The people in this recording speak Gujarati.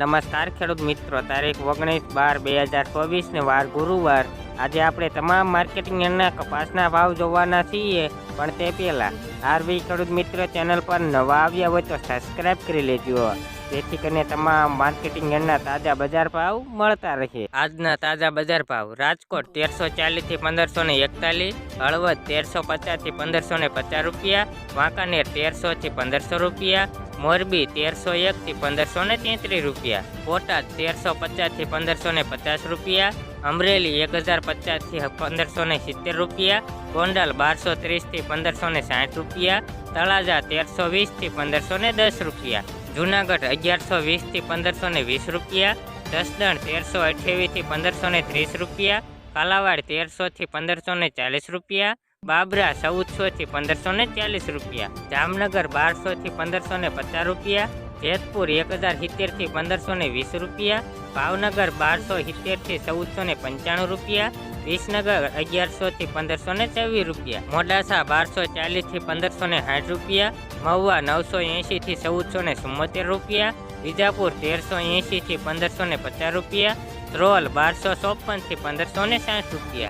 નમસ્કાર, ખેડૂત મિત્રો. તારીખ ઓગણીસ બાર બે હજાર ચોવીસને વાર ગુરુવાર. આજે આપણે તમામ માર્કેટિંગ યાર્ડના કપાસના ભાવ જોવાના છીએ, પણ તે પહેલાં આરવી ખેડૂત મિત્ર ચેનલ પર નવા આવ્યા હોય તો સબસ્ક્રાઇબ કરી લેજો. જેથી કરીને તમામ માર્કેટિંગ યાર્ડના તાજા બજાર ભાવ મળતા રહે. આજના તાજા બજાર ભાવ રાજકોટ તેરસો ચાલીસથી પંદરસો ને એકતાલીસ, હળવદ તેરસો પચાસથી પંદરસો ને પચાસ રૂપિયા, વાંકાનેર તેરસોથી પંદરસો રૂપિયા મોરબી તેરસો એકથી પંદરસો ને તેત્રીસ રૂપિયા, બોટાદ તેરસો પચાસથી પંદરસો ને પચાસ રૂપિયા, અમરેલી એક હજાર પચાસથી પંદરસો ને સિત્તેર રૂપિયા, ગોંડલ બારસો ત્રીસથી પંદરસો ને સાઠ રૂપિયા, તળાજા તેરસો વીસથી પંદરસો ને દસ રૂપિયા, જુનાગઢ અગિયારસો વીસથી પંદરસો ને વીસ રૂપિયા, જસદણ તેરસો અઠ્યાવીસથી પંદરસો ને ત્રીસ રૂપિયા, કાલાવાડ તેરસોથી પંદરસો ને ચાલીસ રૂપિયા બાબરા ચૌદસોથી પંદરસો ને ચાલીસ રૂપિયા, જામનગર બારસોથી પંદરસો ને પચાસ રૂપિયા, જેતપુર એક હજાર સિત્તેરથી પંદરસો ને વીસ રૂપિયા, ભાવનગર બારસો સિત્તેરથી ચૌદસો ને પંચાણું રૂપિયા, વિસનગર અગિયારસોથી પંદરસો ને ચોવીસ રૂપિયા, મોડાસા બારસો ચાલીસથી પંદરસો ને સાઠ રૂપિયા, મહુવા નવસો એંશીથી ચૌદસો ને ચુમ્મોતેર રૂપિયા, વિજાપુર તેરસો એંશીથી પંદરસો ને પચાસ રૂપિયા, ધ્રોલ બારસો ચોપનથી પંદરસો ને સાઠ રૂપિયા.